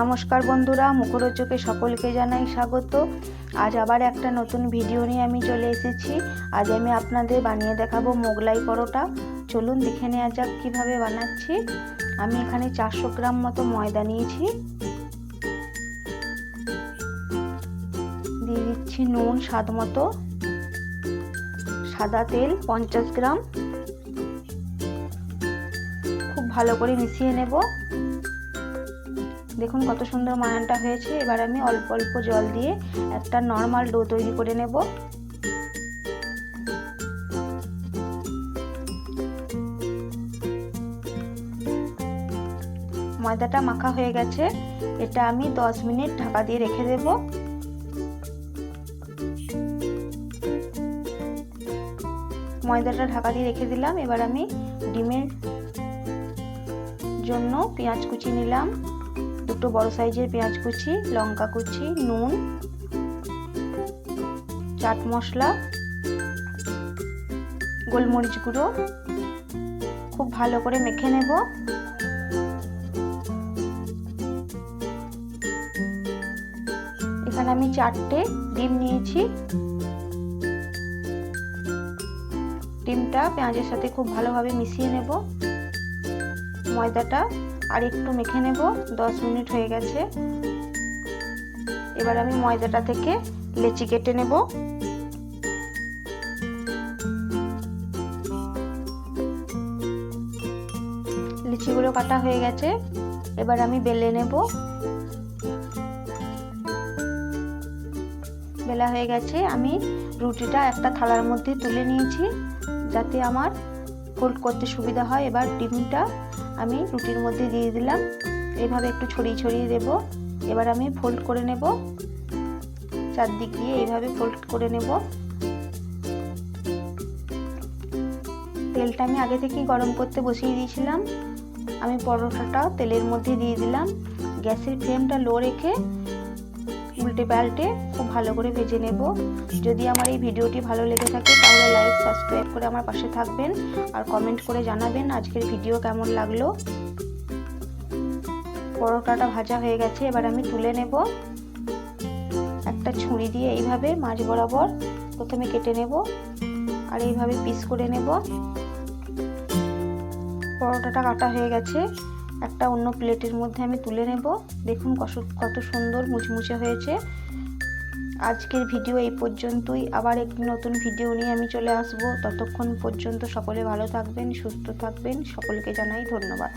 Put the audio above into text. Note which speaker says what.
Speaker 1: নমস্কার বন্ধুরা, মুখরোচকে সকলকে জানাই স্বাগত। আজ আবার একটা নতুন ভিডিও নিয়ে আমি চলে এসেছি। আজ আমি আপনাদের বানিয়ে দেখাবো মোগলাই পরোটা। চলুন দেখে নেওয়া যাক কীভাবে বানাচ্ছি। আমি এখানে চারশো গ্রাম মতো ময়দা নিয়েছি। দিয়ে দিচ্ছি নুন স্বাদ মতো। সাদা তেল পঞ্চাশ গ্রাম। খুব ভালো করে মিশিয়ে নেব। দেখুন কত সুন্দর মায়ানটা হয়েছে। এবার আমি অল্প অল্প জল দিয়ে একটা নর্মাল ডো তৈরি করে নেব। ময়দাটা মাখা হয়ে গেছে। এটা আমি 10 মিনিট ঢাকা দিয়ে রেখে দেব। ময়দাটা ঢাকা দিয়ে রেখে দিলাম। এবার আমি ডিমের জন্য পেঁয়াজ কুচি নিলাম। দুটো বড় সাইজের পেঁয়াজ কুচি, লঙ্কা কুচি, নুন, চাট মশলা, গোলমরিচ গুঁড়ো। খুব ভালো করে মেখে নেব। এখানে আমি চারটে ডিম নিয়েছি। ডিমটা পেঁয়াজের সাথে খুব ভালোভাবে মিশিয়ে নেব। ময়দাটা আর একটু মেখে নেব, দশ মিনিট হয়ে গেছে। এবার আমি ময়দাটা থেকে লেচি কেটে নেব। লিচিগুলো কাটা হয়ে গেছে, এবার আমি বেলে নেব। বেলা হয়ে গেছে, আমি রুটিটা একটা থালার মধ্যে তুলে নিয়েছি, যাতে আমার ফোল্ড করতে সুবিধা হয়। এবার ডিমটা আমি রুটির মধ্যে দিয়ে দিলাম। এভাবে একটু ছড়িয়ে ছড়িয়ে দেব। এবার আমি ফোল্ড করে নেব। চারদিক দিয়ে এইভাবে ফোল্ড করে নেব। তেলটা আমি আগে থেকেই গরম করতে বসিয়ে দিয়েছিলাম। আমি পরোটাটা তেলের মধ্যে দিয়ে দিলাম। গ্যাসের ফ্লেমটা লো রেখে উল্টে পাল্টে খুব ভালো করে ভেজে নেব। যদি আমার এই ভিডিওটি ভালো লেগে থাকে, তাহলে লাইক সাবস্ক্রাইব করে আমার পাশে থাকবেন আর কমেন্ট করে জানাবেন আজকের ভিডিও কেমন লাগল। পরোটাটা ভাজা হয়ে গেছে, এবার আমি তুলে নেব। একটা ছুরি দিয়ে এইভাবে মাছ বরাবর প্রথমে কেটে নেব আর এইভাবে পিস করে নেব। পরোটাটা কাটা হয়ে গেছে। একটা অন্য প্লেটের মধ্যে আমি তুলে নেব। দেখুন কত সুন্দর মুচমুচে হয়েছে। আজকের ভিডিও এই পর্যন্তই। আবার একটি নতুন ভিডিও নিয়ে আমি চলে আসব। ততক্ষণ পর্যন্ত সকলে ভালো থাকবেন, সুস্থ থাকবেন। সকলকে জানাই ধন্যবাদ।